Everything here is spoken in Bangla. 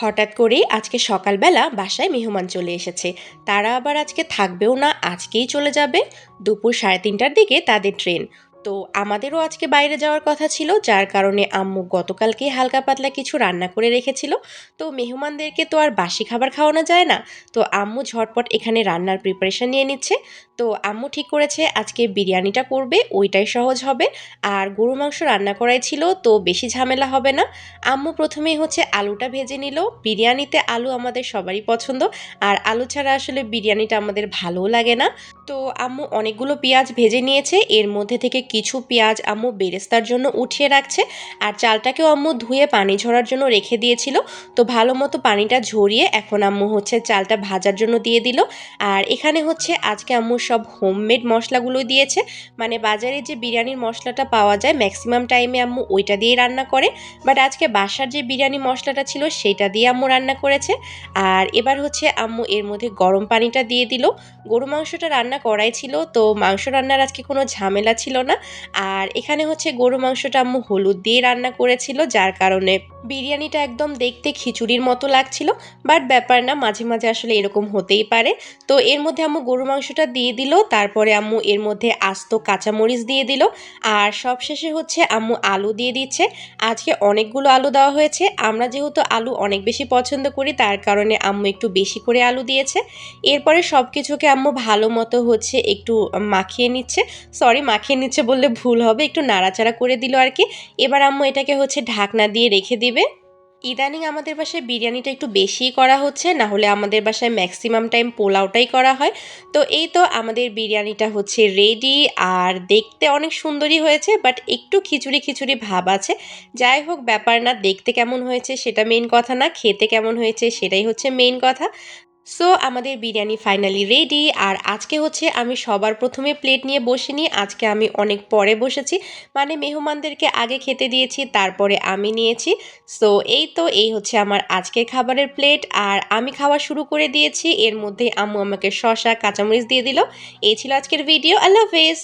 হঠাৎ করেই আজকে সকালবেলা বাসায় মেহমান চলে এসেছে। তারা আবার আজকে থাকবেও না, আজকেই চলে যাবে। দুপুর সাড়ে তিনটার দিকে তাদের ট্রেন। তো আমাদেরও আজকে বাইরে যাওয়ার কথা ছিল, যার কারণে আম্মু গতকালকে হালকা পাতলা কিছু রান্না করে রেখেছিল। তো মেহমানদেরকে তো আর বাসি খাবার খাওয়ানো যায় না। তো আম্মু ঝটপট এখানে রান্নার প্রিপারেশন নিয়ে নিচ্ছে। তো আম্মু ঠিক করেছে, আজকে বিরিয়ানিটা করবে, ওইটাই সহজ হবে। আর গরু মাংস রান্না করাই ছিল, তো বেশি ঝামেলা হবে না। আম্মু প্রথমেই হচ্ছে আলুটা ভেজে নিল। বিরিয়ানিতে আলু আমাদের সবারই পছন্দ। আর আলু ছাড়া আসলে বিরিয়ানিটা আমাদের ভালোও লাগে না। তো আম্মু অনেকগুলো পেঁয়াজ ভেজে নিয়েছে। এর মধ্যে থেকে কিছু পেঁয়াজ আম্মু বেরেস্তার জন্য উঠিয়ে রাখছে আর চালটাকেও আম্মু ধুয়ে পানি ঝরার জন্য রেখে দিয়েছিল। তো ভালো মতো পানিটা ঝরিয়ে এখন আম্মু হচ্ছে চালটা ভাজার জন্য দিয়ে দিল। আর এখানে হচ্ছে আজকে আম্মু সব হোমমেড মশলাগুলো দিয়েছে। মানে বাজারে যে বিরিয়ানির মশলাটা পাওয়া যায় ম্যাক্সিমাম টাইমে আম্মু ওইটা দিয়ে রান্না করে। বাট আজকে বাসার যে বিরিয়ানি মশলাটা ছিল, সেটা দিয়ে আম্মু রান্না করেছে। আর এবার হচ্ছে আম্মু এর মধ্যে গরম পানিটা দিয়ে দিল। গরু মাংসটা রান্না করাই ছিল, তো মাংস রান্নার আজকে কোনো ঝামেলা ছিল না। আর এখানে হচ্ছে গরু মাংসটা আম্মু হলুদ দিয়ে রান্না করেছিল, যার কারণে বিরিয়ানিটা একদম দেখতে খিচুড়ির মতো লাগছিল, বাট ব্যাপার না, মাঝে মাঝে আসলে এরকম হতেই পারে। তো এর মধ্যে আম্মু গরু মাংসটা দিয়ে দিল, তারপরে আম্মু এর মধ্যে আস্ত কাঁচামরিচ দিয়ে দিল, আর সবশেষে হচ্ছে আম্মু আলু দিয়ে দিচ্ছে। আজকে অনেকগুলো আলু দেওয়া হয়েছে, আমরা যেহেতু আলু অনেক বেশি পছন্দ করি, তার কারণে আম্মু একটু বেশি করে আলু দিয়েছে। এরপরে সব কিছুকে আম্মু ভালো মতো হচ্ছে একটু মাখিয়ে নিচ্ছে সরি মাখিয়ে নিচ্ছে বললে ভুল হবে, একটু নাড়াচাড়া করে দিল আর কি এবার আম্মু এটাকে হচ্ছে ঢাকনা দিয়ে রেখে দিবে। ইদানিং আমাদের বাসায় বিরিয়ানিটা একটু বেশিই করা হচ্ছে, না হলে আমাদের বাসায় ম্যাক্সিমাম টাইম পোলাওটাই করা হয়। তো এই তো আমাদের বিরিয়ানিটা হচ্ছে রেডি আর দেখতে অনেক সুন্দরই হয়েছে বাট একটু খিচুড়ি খিচুড়ি ভাব আছে। যাই হোক, ব্যাপার না, দেখতে কেমন হয়েছে সেটা মেন কথা না, খেতে কেমন হয়েছে সেটাই হচ্ছে মেন কথা। সো আমাদের বিরিয়ানি ফাইনালি রেডি আর আজকে হচ্ছে আমি সবার প্রথমে প্লেট নিয়ে বসিনি। আজকে আমি অনেক পরে বসেছি। মানে মেহমানদেরকে আগে খেতে দিয়েছি, তারপরে আমি নিয়েছি। সো এই তো, এই হচ্ছে আমার আজকের খাবারের প্লেট আর আমি খাওয়া শুরু করে দিয়েছি। এর মধ্যে আম্মু আমাকে শশা কাঁচামরিচ দিয়ে দিল। এই ছিল আজকের ভিডিও আল্লাহ হাফেজ।